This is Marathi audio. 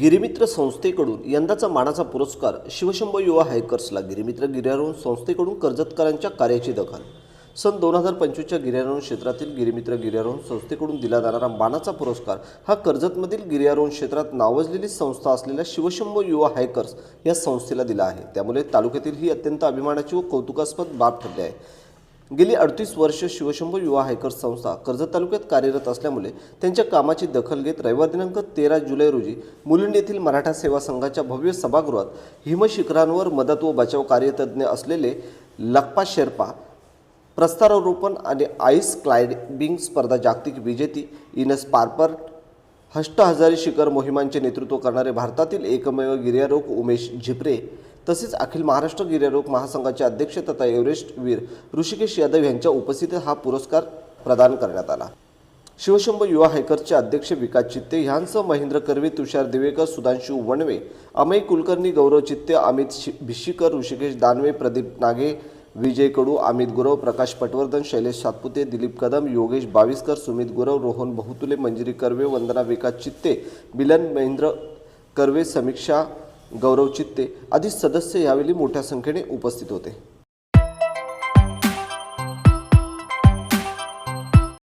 गिरिमित्र संस्थेकडून यंदाचा मानाचा पुरस्कार शिवशंभो युवा हायकर्सला गिरिमित्र गिर्यारोहण संस्थेकडून कर्जतकरांच्या कार्याची दखल. सन दोन हजार पंचवीसच्या गिर्यारोहण क्षेत्रातील गिरिमित्र गिर्यारोहण संस्थेकडून दिला जाणारा मानाचा पुरस्कार हा कर्जतमधील गिर्यारोहण क्षेत्रात नावाजलेली संस्था असलेल्या शिवशंभो युवा हायकर्स या संस्थेला दिला आहे. त्यामुळे तालुक्यातील ही अत्यंत अभिमानाची व कौतुकास्पद बाब ठरली आहे. गेली अडतीस वर्ष शिवशंभू युवा हायकर्स संस्था कर्जत तालुक्यात कार्यरत असल्यामुळे त्यांच्या कामाची दखल घेत रविवार दिनांक तेरा जुलै रोजी मुलुंड येथील मराठा सेवा संघाच्या भव्य सभागृहात हिमशिखरांवर मदत व बचाव कार्यतज्ञ असलेले लक्पा शेर्पा प्रस्तारोपण आणि आईस क्लायबिंग स्पर्धा जागतिक विजेती इनस पारपर हष्टहजारी शिखर मोहिमांचे नेतृत्व करणारे भारतातील एकमेव गिर्यारोग उमेश झिपरे तसेच अखिल महाराष्ट्र गिर्यारोहक महासंघाचे अध्यक्ष तथा एव्हरेस्ट वीर ऋषिकेश यादव यांच्या उपस्थितीत हा पुरस्कार प्रदान करण्यात आला. शिवशंभ युवा हायकरचे अध्यक्ष विकास चित्ते ह्यांसह महेंद्र कर्वे तुषार दिवेकर सुधांशू वणवे अमय कुलकर्णी गौरव चित्ते अमित शि- भिशीकर ऋषिकेश दानवे प्रदीप नागे विजय कडू अमित गुरव प्रकाश पटवर्धन शैलेश सातपुते दिलीप कदम योगेश बाविस्कर सुमित गुरव रोहन बहुतुले मंजिरी कर्वे वंदना विकास चित्ते मिलन महेंद्र कर्वे समीक्षा गौरव चित्ते आदी सदस्य यावेळी मोठ्या संख्येने उपस्थित होते.